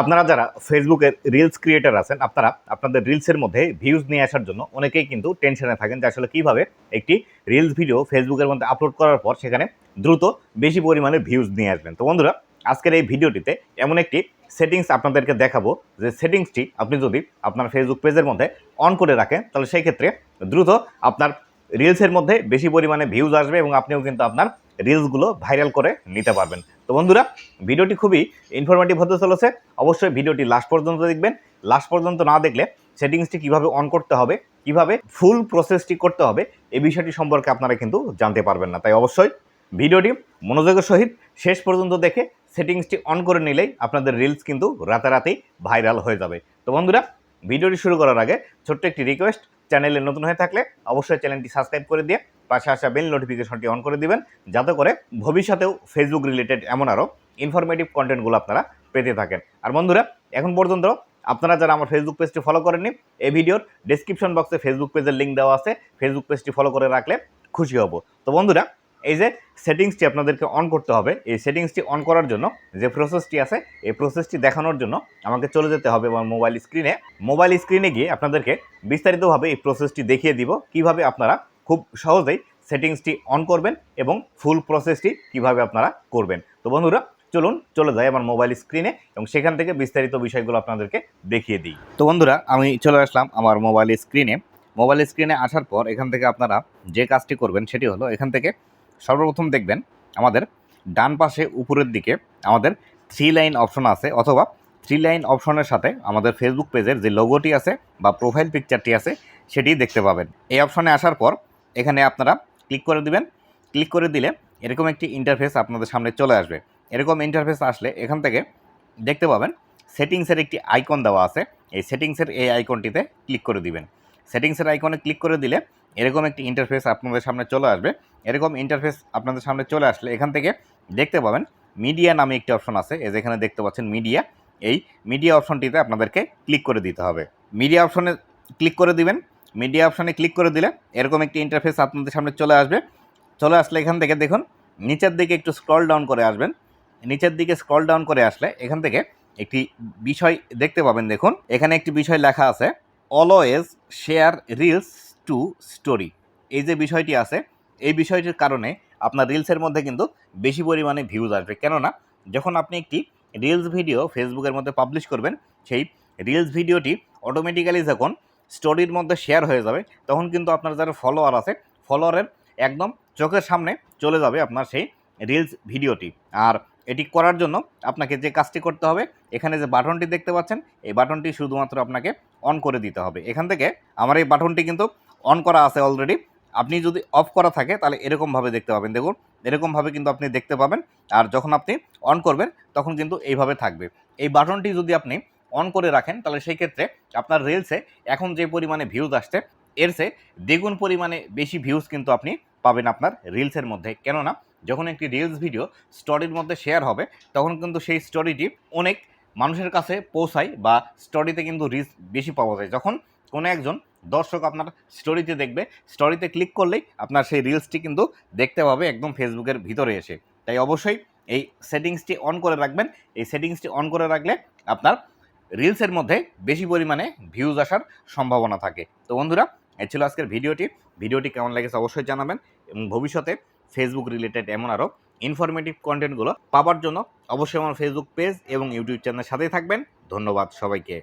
আপনারা যারা ফেসবুকের রিলস ক্রিয়েটার আছেন, আপনারা আপনাদের রিলসের মধ্যে ভিউজ নিয়ে আসার জন্য অনেকেই কিন্তু টেনশনে থাকেন যে আসলে কীভাবে একটি রিলস ভিডিও ফেসবুকের মধ্যে আপলোড করার পর সেখানে দ্রুত বেশি পরিমাণে ভিউজ নিয়ে আসবেন। তো বন্ধুরা, আজকের এই ভিডিওটিতে এমন একটি সেটিংস আপনাদেরকে দেখাবো, যে সেটিংসটি আপনি যদি আপনার ফেসবুক পেজের মধ্যে অন করে রাখেন, তাহলে সেই ক্ষেত্রে দ্রুত আপনার রিলসের মধ্যে বেশি পরিমাণে ভিউজ আসবে এবং আপনিও কিন্তু আপনার রিলসগুলো ভাইরাল করে নিতে পারবেন। তো বন্ধুরা, ভিডিওটি খুবই ইনফরমেটিভ হতে চলেছে। অবশ্যই ভিডিওটি লাস্ট পর্যন্ত দেখবেন। লাস্ট পর্যন্ত না দেখলে সেটিংসটি কীভাবে অন করতে হবে, কীভাবে ফুল প্রসেসটি করতে হবে, এই বিষয়টি সম্পর্কে আপনারা কিন্তু জানতে পারবেন না। তাই অবশ্যই ভিডিওটি মনোযোগের সহিত শেষ পর্যন্ত দেখে সেটিংসটি অন করে নিলেই আপনাদের রিলস কিন্তু রাতারাতেই ভাইরাল হয়ে যাবে। তো বন্ধুরা, ভিডিওটি শুরু করার আগে ছোট্ট একটি রিকোয়েস্ট চ্যানেলে নতুন হয়ে থাকলে অবশ্যই চ্যানেলটি সাবস্ক্রাইব করে দিয়ে পাশে আসা বেল নোটিফিকেশনটি অন করে দিবেন, যাতে করে ভবিষ্যতেও ফেসবুক রিলেটেড এমন আরও ইনফরমেটিভ কন্টেন্টগুলো আপনারা পেতে থাকেন। আর বন্ধুরা, এখন পর্যন্ত আপনারা যারা আমার ফেসবুক পেজটি ফলো করেননি, এই ভিডিওর ডিসক্রিপশন বক্সে ফেসবুক পেজের লিঙ্ক দেওয়া আছে। ফেসবুক পেজটি ফলো করে রাখলে খুশি হব। তো বন্ধুরা, এই যে সেটিংসটি আপনাদেরকে অন করতে হবে, এই সেটিংসটি অন করার জন্য, যে প্রসেসটি আছে, এই প্রসেসটি দেখানোর জন্য আমাকে চলে যেতে হবে আমার মোবাইল স্ক্রিনে মোবাইল স্ক্রিনে গিয়ে আপনাদেরকে বিস্তারিতভাবে এই প্রসেসটি দেখিয়ে দিব, কীভাবে আপনারা খুব সহজেই সেটিংসটি অন করবেন এবং ফুল প্রসেসটি কীভাবে আপনারা করবেন। তো বন্ধুরা, চলুন, চলে যাই আমার মোবাইল স্ক্রিনে এবং সেখান থেকে বিস্তারিত বিষয়গুলো আপনাদেরকে দেখিয়ে দিই। তো বন্ধুরা, আমি চলে আসলাম আমার মোবাইল স্ক্রিনে মোবাইল স্ক্রিনে আসার পর এখান থেকে আপনারা যে কাজটি করবেন সেটি হলো, এখান থেকে সর্বপ্রথম দেখবেন আমাদের ডান পাশে উপরের দিকে আমাদের থ্রি লাইন অপশন আছে অথবা থ্রি লাইন অপশনের সাথে আমাদের ফেসবুক পেজের যে লোগোটি আছে বা প্রোফাইল পিকচারটি আছে সেটি দেখতে পাবেন। এই অপশনে আসার পর এখানে আপনারা ক্লিক করে দিবেন। ক্লিক করে দিলে এরকম একটি ইন্টারফেস আপনাদের সামনে চলে আসবে। এরকম ইন্টারফেস আসলে এখান থেকে দেখতে পাবেন সেটিংসের একটি আইকন দেওয়া আছে। এই সেটিংসের এই আইকনটিতে ক্লিক করে দিবেন। সেটিংসের আইকনে ক্লিক করে দিলে এরকম একটি ইন্টারফেস আপনাদের সামনে চলে আসবে। এরকম ইন্টারফেস আপনাদের সামনে চলে আসলে এখান থেকে দেখতে পাবেন মিডিয়া নামে একটি অপশন আছে। এই যেখানে দেখতে পাচ্ছেন মিডিয়া এই মিডিয়া অপশনটিতে আপনাদেরকে ক্লিক করে দিতে হবে। মিডিয়া অপশনে ক্লিক করে দিবেন। মিডিয়া অপশানে ক্লিক করে দিলে এরকম একটি ইন্টারফেস আপনাদের সামনে চলে আসবে। চলে আসলে এখান থেকে দেখুন, নিচের দিকে একটু স্ক্রল ডাউন করে আসবেন। নিচের দিকে স্ক্রল ডাউন করে আসলে এখান থেকে একটি বিষয় দেখতে পাবেন। দেখুন, এখানে একটি বিষয় লেখা আছে always share reels to story এই যে বিষয়টি আছে, এই বিষয়টির কারণে আপনার রিলসের মধ্যে কিন্তু বেশি পরিমাণে ভিউজ আসবে। কেননা, যখন আপনি একটি রিলস ভিডিও ফেসবুকের মধ্যে পাবলিশ করবেন, সেই রিলস ভিডিওটি অটোমেটিক্যালি যখন স্টোরির মধ্যে শেয়ার হয়ে যাবে, তখন কিন্তু আপনার যারা ফলোয়ার আছে ফলোয়ারের একদম চোখের সামনে চলে যাবে আপনার সেই রিলস ভিডিওটি। আর এটি করার জন্য আপনাকে যে কাজটি করতে হবে, এখানে যে বাটনটি দেখতে পাচ্ছেন, এই বাটনটি শুধুমাত্র আপনাকে অন করে দিতে হবে। এখান থেকে আমার এই বাটনটি কিন্তু অন করা আছে অলরেডি আপনি যদি অফ করা থাকে, তাহলে এরকমভাবে দেখতে পাবেন। দেখুন, এরকমভাবে কিন্তু আপনি দেখতে পাবেন। আর যখন আপনি অন করবেন, তখন কিন্তু এইভাবে থাকবে। এই বাটনটি যদি আপনি অন করে রাখেন, তাহলে সেই ক্ষেত্রে আপনার রিলসে এখন যে পরিমাণে ভিউজ আসছে, এর চেয়ে দ্বিগুণ পরিমাণে বেশি ভিউজ কিন্তু আপনি পাবেন আপনার রিলসের মধ্যে। কেননা, যখন একটি রিলস ভিডিও স্টোরির মধ্যে শেয়ার হবে, তখন কিন্তু সেই স্টোরিটি অনেক মানুষের কাছে পৌঁছায় বা স্টোরিতে কিন্তু রিচ বেশি পাওয়া যায়। যখন কোনো একজন দর্শক আপনার স্টোরিতে দেখবে স্টোরিতে ক্লিক করলেই আপনার সেই রিলসটি কিন্তু দেখতে পাবে একদম ফেসবুকের ভিতরে এসে। তাই অবশ্যই এই সেটিংসটি অন করে রাখবেন। এই সেটিংসটি অন করে রাখলে আপনার রিলসের মধ্যে বেশি পরিমাণে ভিউজ আসার সম্ভাবনা থাকে। তো বন্ধুরা এ ছিল আজকের ভিডিওটি। ভিডিওটি কেমন লেগেছে অবশ্যই জানাবেন এবং ভবিষ্যতে ফেসবুক রিলেটেড এমন আরও ইনফরমেটিভ কন্টেন্টগুলো পাওয়ার জন্য অবশ্যই আমার ফেসবুক পেজ এবং ইউটিউব চ্যানেলের সাথেই থাকবেন। ধন্যবাদ সবাইকে।